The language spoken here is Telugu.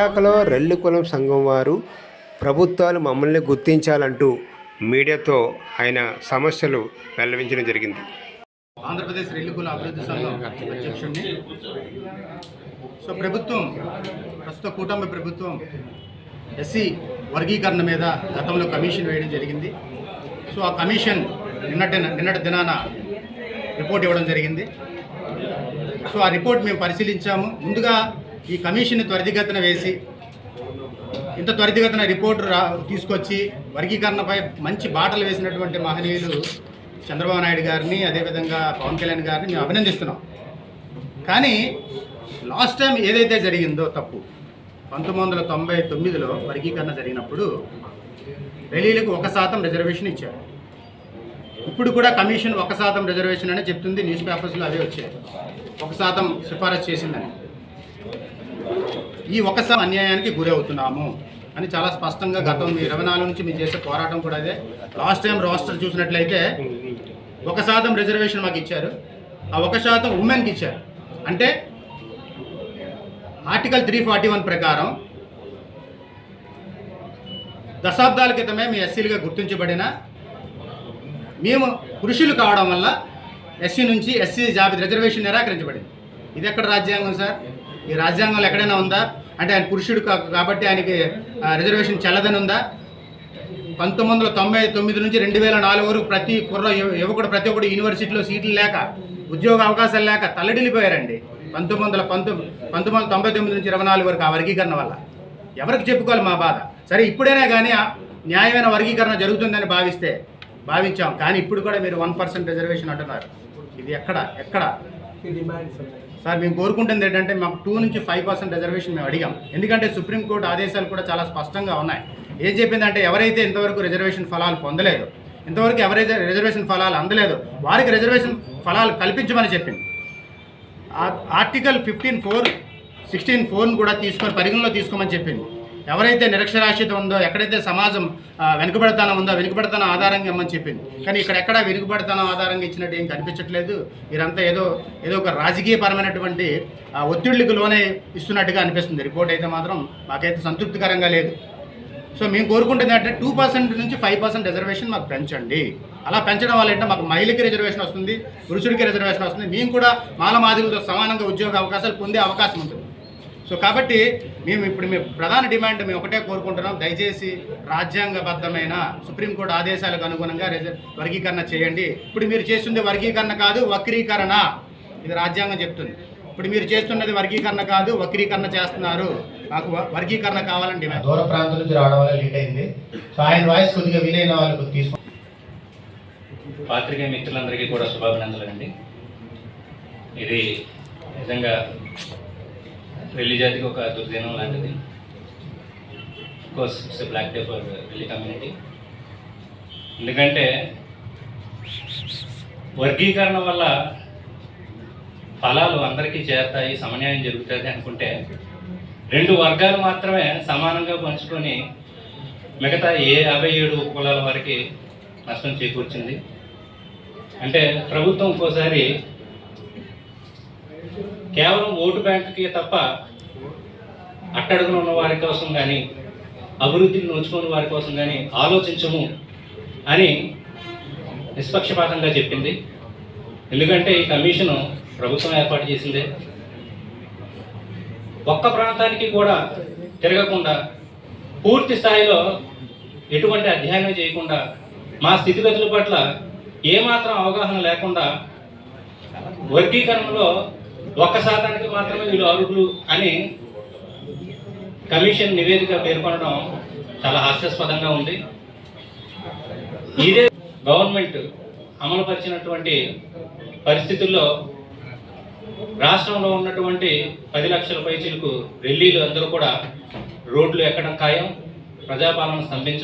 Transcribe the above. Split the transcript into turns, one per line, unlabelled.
విశాఖలో రెల్లికులం సంఘం వారు ప్రభుత్వాలు మమ్మల్ని గుర్తించాలంటూ మీడియాతో ఆయన సమస్యలు వెల్లడించడం జరిగింది.
ఆంధ్రప్రదేశ్ రెల్లికుల అభివృద్ధి సంఘం అధ్యక్షుడిని. సో ప్రభుత్వం ప్రస్తుత కూటమి ప్రభుత్వం ఎస్సీ వర్గీకరణ మీద గతంలో కమిషన్ వేయడం జరిగింది. సో ఆ కమిషన్ నిన్నటి నిన్నటి దినాన రిపోర్ట్ ఇవ్వడం జరిగింది. సో ఆ రిపోర్ట్ మేము పరిశీలించాము. ముందుగా ఈ కమిషన్ త్వరితగతిన వేసి ఇంత త్వరితగతిన రిపోర్టు రా తీసుకొచ్చి వర్గీకరణపై మంచి బాటలు వేసినటువంటి మహనీయులు చంద్రబాబు నాయుడు గారిని అదేవిధంగా పవన్ కళ్యాణ్ గారిని మేము అభినందిస్తున్నాం. కానీ లాస్ట్ టైం ఏదైతే జరిగిందో తప్పు పంతొమ్మిది వందల తొంభై తొమ్మిదిలో వర్గీకరణ జరిగినప్పుడు రెలీలకు ఒక శాతం రిజర్వేషన్ ఇచ్చారు. ఇప్పుడు కూడా కమిషన్ ఒక శాతం రిజర్వేషన్ అనే చెప్తుంది న్యూస్ పేపర్స్లో అవే వచ్చాయి. ఒక శాతం సిఫారసు చేసిందని. ఈ ఒకసారి అన్యాయానికి గురవుతున్నాము అని చాలా స్పష్టంగా గతం ఇరవై నాలుగు నుంచి మేము చేసే పోరాటం కూడా అదే. లాస్ట్ టైం రాస్టర్ చూసినట్లయితే ఒక శాతం రిజర్వేషన్ మాకు ఇచ్చారు. ఆ ఒక శాతం ఉమెన్కి ఇచ్చారు. అంటే ఆర్టికల్ త్రీ ఫార్టీ వన్ ప్రకారం దశాబ్దాల క్రితమే మీ ఎస్సీలుగా గుర్తించబడిన మేము పురుషులు కావడం వల్ల ఎస్సీ నుంచి ఎస్సీ జాబితా రిజర్వేషన్ నిరాకరించబడింది. ఇది ఎక్కడ రాజ్యాంగం సార్? ఈ రాజ్యాంగంలో ఎక్కడైనా ఉందా? అంటే ఆయన పురుషుడు కాబట్టి ఆయనకి రిజర్వేషన్ చెల్లదని ఉందా? పంతొమ్మిది వందల తొంభై తొమ్మిది నుంచి రెండు వేల నాలుగు వరకు ప్రతి కుర్ర యువకుడు ప్రతి ఒక్కడు యూనివర్సిటీలో సీట్లు లేక ఉద్యోగ అవకాశాలు లేక తల్లడిల్లిపోయారండి. పంతొమ్మిది వందల పంతొమ్మిది పంతొమ్మిది వందల తొంభై తొమ్మిది నుంచి ఇరవై నాలుగు వరకు ఆ వర్గీకరణ వల్ల. ఎవరికి చెప్పుకోవాలి మా బాధ? సరే ఇప్పుడైనా కానీ ఆ న్యాయమైన వర్గీకరణ జరుగుతుందని భావిస్తే భావించాం. కానీ ఇప్పుడు కూడా మీరు వన్ పర్సెంట్ రిజర్వేషన్ అంటున్నారు. ఇది ఎక్కడ? ఎక్కడ? సార్ మేము కోరుకుంటుంది ఏంటంటే మాకు టూ నుంచి ఫైవ్ పర్సెంట్ రిజర్వేషన్ మేము అడిగాం. ఎందుకంటే సుప్రీంకోర్టు ఆదేశాలు కూడా చాలా స్పష్టంగా ఉన్నాయి. ఏం చెప్పిందంటే ఎవరైతే ఇంతవరకు రిజర్వేషన్ ఫలాలు పొందలేదు ఇంతవరకు ఎవరైతే రిజర్వేషన్ ఫలాలు అందలేదు వారికి రిజర్వేషన్ ఫలాలు కల్పించమని చెప్పింది. ఆర్టికల్ ఫిఫ్టీన్ ఫోర్ సిక్స్టీన్ ఫోర్ను కూడా తీసుకొని పరిగణలో తీసుకోమని చెప్పింది. ఎవరైతే నిరక్షరాస్యత ఉందో ఎక్కడైతే సమాజం ఆ, వెనుకబడతానం ఉందో వెనుకబడతానం ఆధారంగా ఇమ్మని చెప్పింది. కానీ ఇక్కడ ఎక్కడ వెనుకబడతానం ఆధారంగా ఇచ్చినట్టు ఏం కనిపించట్లేదు. వీరంతా ఏదో ఏదో ఒక రాజకీయపరమైనటువంటి ఒత్తిళ్ళకు లోనే ఇస్తున్నట్టుగా అనిపిస్తుంది. రిపోర్ట్ అయితే మాత్రం మాకైతే సంతృప్తికరంగా లేదు. సో మేము కోరుకుంటుంది అంటే టూ పర్సెంట్ నుంచి ఫైవ్ పర్సెంట్ రిజర్వేషన్ మాకు పెంచండి. అలా పెంచడం వల్ల ఏంటంటే మాకు మహిళకి రిజర్వేషన్ వస్తుంది పురుషుడికి రిజర్వేషన్ వస్తుంది. మేము కూడా మాల మాదిరితో సమానంగా ఉద్యోగ అవకాశాలు పొందే అవకాశం ఉంటుంది. సో కాబట్టి మేము ఇప్పుడు మేము ప్రధాన డిమాండ్ మేము ఒకటే కోరుకుంటున్నాం. దయచేసి రాజ్యాంగబద్ధమైన సుప్రీంకోర్టు ఆదేశాలకు అనుగుణంగా రిజర్ వర్గీకరణ చేయండి. ఇప్పుడు మీరు చేస్తుంది వర్గీకరణ కాదు వక్రీకరణ. ఇది రాజ్యాంగం చెప్తుంది. ఇప్పుడు మీరు చేస్తున్నది వర్గీకరణ కాదు వక్రీకరణ చేస్తున్నారు. మాకు వర్గీకరణ కావాలని డిమాండ్. దూర ప్రాంతం నుంచి రావడం వల్ల లేట్ అయింది. సో ఆయన వాయిస్ కొద్దిగా వీలైన వాళ్ళకు తీసుకు
పాత్రికేయ మిత్రులందరికీ కూడా శుభాభినందనలండి. ఇది నిజంగా రెల్లి జాతికి ఒక దుర్దినం లాంటిది course it's black day for Relli community ఎందుకంటే వర్గీకరణ వల్ల ఫలాలు అందరికీ చేరతాయి సమన్యాయం జరుగుతుంది అనుకుంటే రెండు వర్గాలు మాత్రమే సమానంగా పంచుకొని మిగతా ఏ యాభై ఏడు కులాల వారికి నష్టం చేకూర్చింది. అంటే ప్రభుత్వం ఒక్కోసారి కేవలం ఓటు బ్యాంకుకి తప్ప అట్టడుగున ఉన్న వారి కోసం కానీ అభివృద్ధిని నోచుకున్న వారి కోసం కానీ ఆలోచించము అని నిష్పక్షపాతంగా చెప్పింది. ఎందుకంటే ఈ కమిషను ప్రభుత్వం ఏర్పాటు చేసిందే. ఒక్క ప్రాంతానికి కూడా తిరగకుండా పూర్తి స్థాయిలో ఎటువంటి అధ్యయనం చేయకుండా మా స్థితిగతుల పట్ల ఏమాత్రం అవగాహన లేకుండా వర్గీకరణలో ఒక్క శాతానికి మాత్రమే వీళ్ళు అర్హులు అని కమిషన్ నివేదిక పేర్కొనడం చాలా హాస్యాస్పదంగా ఉంది. ఇదే గవర్నమెంట్ అమలుపరిచినటువంటి పరిస్థితుల్లో రాష్ట్రంలో ఉన్నటువంటి పది లక్షల పైచీలకు రెల్లీలు అందరూ కూడా రోడ్లు ఎక్కడం ఖాయం. ప్రజాపాలన స్తంభించ